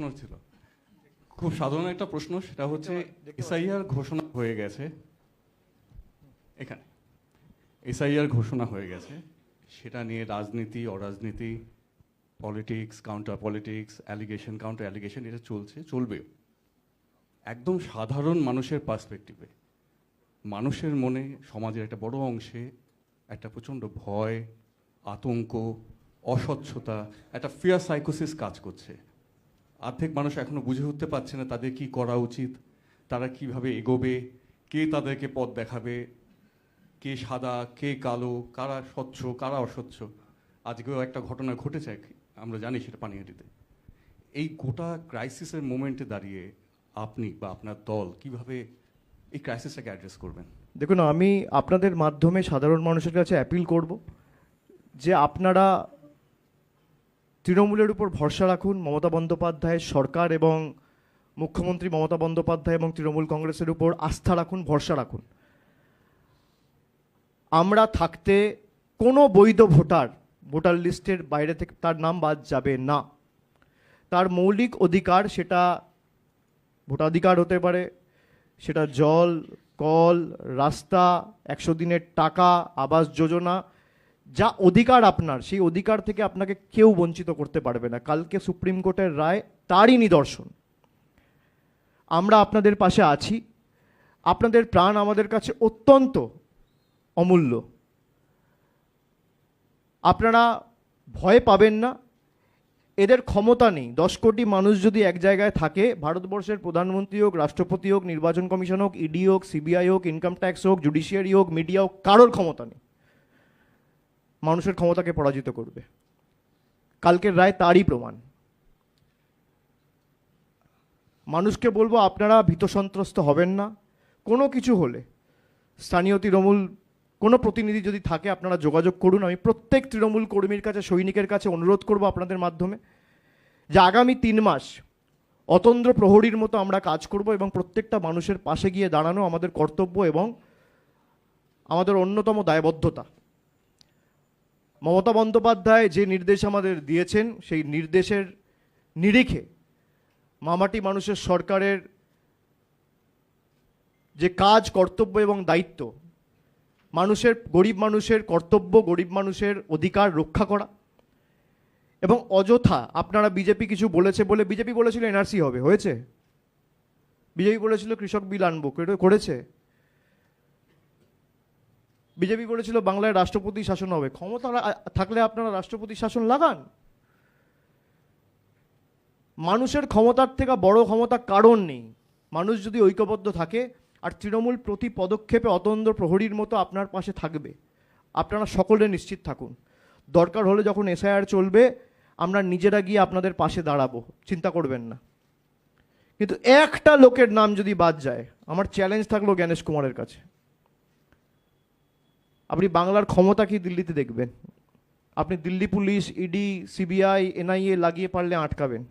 প্রশ্ন ছিল। খুব সাধারণ একটা প্রশ্ন সেটা হচ্ছে এসআইআর ঘোষণা হয়ে গেছে। এখানে। এসআইআর ঘোষণা হয়ে গেছে। সেটা নিয়ে রাজনীতি অরাজনীতি politics counter politics allegation counter allegation এটা চলছে চলবেও একদম সাধারণ মানুষের পার্সপেক্টিভে মানুষের মনে সমাজের একটা বড় অংশে একটা প্রচণ্ড ভয় আতঙ্ক অস্বচ্ছতা একটা ফিয়ার সাইকোসিস কাজ করছে। অর্ধেক মানুষ এখনও বুঝে উঠতে পারছে না তাদের কি করা উচিত, তারা কীভাবে এগোবে, কে তাদেরকে পথ দেখাবে, কে সাদা, কে কালো, কারা স্বচ্ছ, কারা অস্বচ্ছ। আজকেও একটা ঘটনা ঘটেছে, আমরা জানি সেটা পানিহাটিতে। এই গোটা ক্রাইসিসের মোমেন্টে দাঁড়িয়ে আপনি বা আপনার দল কীভাবে এই ক্রাইসিসটাকে অ্যাড্রেস করবেন? দেখুন, আমি আপনাদের মাধ্যমে সাধারণ মানুষের কাছে অ্যাপিল করব যে আপনারা তৃণমূলের উপর ভরসা রাখুন মমতা বন্দ্যোপাধ্যায়ের সরকার এবং মুখ্যমন্ত্রী মমতা বন্দ্যোপাধ্যায় এবং তৃণমূল কংগ্রেসের উপর আস্থা রাখুন, ভরসা রাখুন। আমরা থাকতে কোনো বৈধ ভোটার ভোটার লিস্টের বাইরে থেকে তার নাম বাদ যাবে না। তার মৌলিক অধিকার সেটা ভোটাধিকার হতে পারে, সেটা জল, কল, রাস্তা, একশো দিনের টাকা, আবাস যোজনা যা অধিকার আপনার, সেই অধিকার থেকে আপনাকে কেউ বঞ্চিত করতে পারবে না। কালকে সুপ্রিম কোর্টের রায় তারই নিদর্শন। আমরা আপনাদের পাশে আছি। আপনাদের প্রাণ আমাদের কাছে অত্যন্ত অমূল্য। আপনারা ভয় পাবেন না। এদের ক্ষমতা নেই। দশ কোটি মানুষ যদি এক জায়গায় থাকে, ভারতবর্ষের প্রধানমন্ত্রী হোক, রাষ্ট্রপতি হোক, নির্বাচন কমিশন হোক ইডি হোক সিবিআই হোক ইনকাম ট্যাক্স হোক জুডিশিয়ারি হোক মিডিয়া হোক, কারোর ক্ষমতা নেই। মানুষের ক্ষমতাকে পরাজিত করবে। কালকের রায় তারই প্রমাণ। মানুষকে বলব, আপনারা ভীত সন্ত্রস্ত হবেন না। কোনো কিছু হলে, স্থানীয় তৃণমূল, কোনো প্রতিনিধি যদি থাকে, আপনারা যোগাযোগ করুন। আমি প্রত্যেক তৃণমূল কর্মীর কাছে, সৈনিকের কাছে অনুরোধ করব আপনাদের মাধ্যমে যে আগামী তিন মাস অতন্দ্র প্রহরীর মতো আমরা কাজ করব এবং প্রত্যেকটা মানুষের পাশে গিয়ে দাঁড়ানো আমাদের কর্তব্য এবং আমাদের অন্যতম দায়বদ্ধতা। মমতা বন্দ্যোপাধ্যায় যে নির্দেশ আমাদের দিয়েছেন, সেই নির্দেশের নিরিখে মামাটি মানুষের সরকারের যে কাজ, কর্তব্য এবং দায়িত্ব, মানুষের, গরিব মানুষের কর্তব্য, গরিব মানুষের অধিকার রক্ষা করা এবং অযথা, আপনারা বিজেপি কিছু বলেছে বলে, বিজেপি বলেছিল এনআরসি হবে, হয়েছে? বিজেপি বলেছিল কৃষক বিল আনব করেছে? বিজেপি বলেছিল বাংলায় রাষ্ট্রপতি শাসন হবে। ক্ষমতা থাকলে আপনারা রাষ্ট্রপতি শাসন লাগান। মানুষের ক্ষমতার থেকে বড় ক্ষমতা কারণ নেই। মানুষ যদি ঐক্যবদ্ধ থাকে, আর তৃণমূল প্রতি পদক্ষেপে অতন্দ্র প্রহরীর মতো আপনার পাশে থাকবে, আপনারা সকলে নিশ্চিত থাকুন। দরকার হলে যখন এসআইআর চলবে, আমরা নিজেরা গিয়ে আপনাদের পাশে দাঁড়াবো, চিন্তা করবেন না। কিন্তু একটা লোকের নাম যদি বাদ যায়, আমার চ্যালেঞ্জ থাকল জ্ঞানেশ কুমারের কাছে। আপনি বাংলার ক্ষমতা কি দিল্লিতে দেখবেন? আপনি Delhi police ED CBI NIA লাগিয়ে পারলে আটকাবেন।